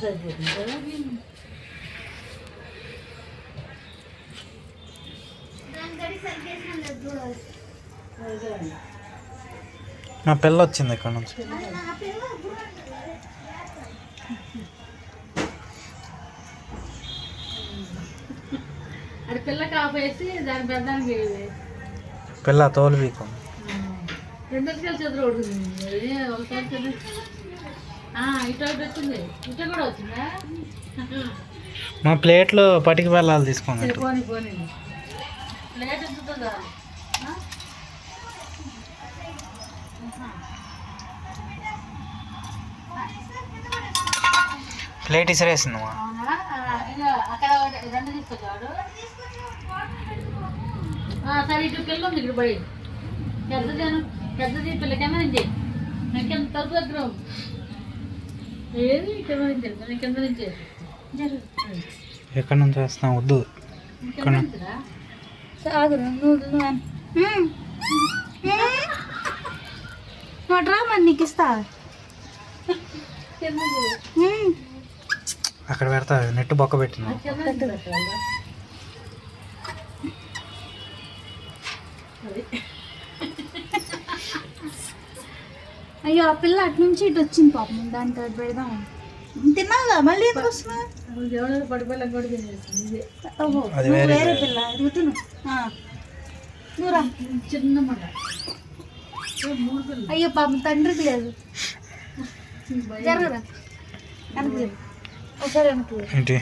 సరిపోతుంది కదా మా పిల్ల వచ్చింది ఇక్కడ నుంచి. అది పిల్ల కాపేసి దాని పెద్దానికి పిల్ల తోలు వీకం రెండోసారి చదువు అది ఒకసారి చదువు ఇటు ఒకటి వచ్చింది. ఇటు కూడా వచ్చిందా? మా ప్లేట్లో పటికి వెళ్ళాలి తీసుకోండి సరే పోనీ పోనీ. ప్లేట్ ఇసిరేసింది మా. అక్కడ ఒకటి రెండు తీసుకొచ్చాడు ఆ, సరే ఇటు పిల్ల ఉంది ఇక్కడ పెద్దదేను? పెద్దది నుంచి దగ్గర. ఏది? కింద నుంచి కింద నుంచి ఎక్కడి నుంచి వేస్తాం వద్దు. సాగు మరి నీకు ఇస్తా. మ్మ్. అక్కడ పెడతా నెట్ బొక్క పెట్టిన అయ్యో ఆ పిల్ల అటు నుంచి ఇటు వచ్చింది పాపం. దానికి అది పెడదాం. తిన్నావుగా మళ్ళీ ఎందుకు వస్తున్నా వేరే. పిల్ల. ఇది తిను. చిన్న అయ్యో పాపం తండ్రికి లేదు. జరగరా వెనక్కి. ఒకసారి వెనక్కి.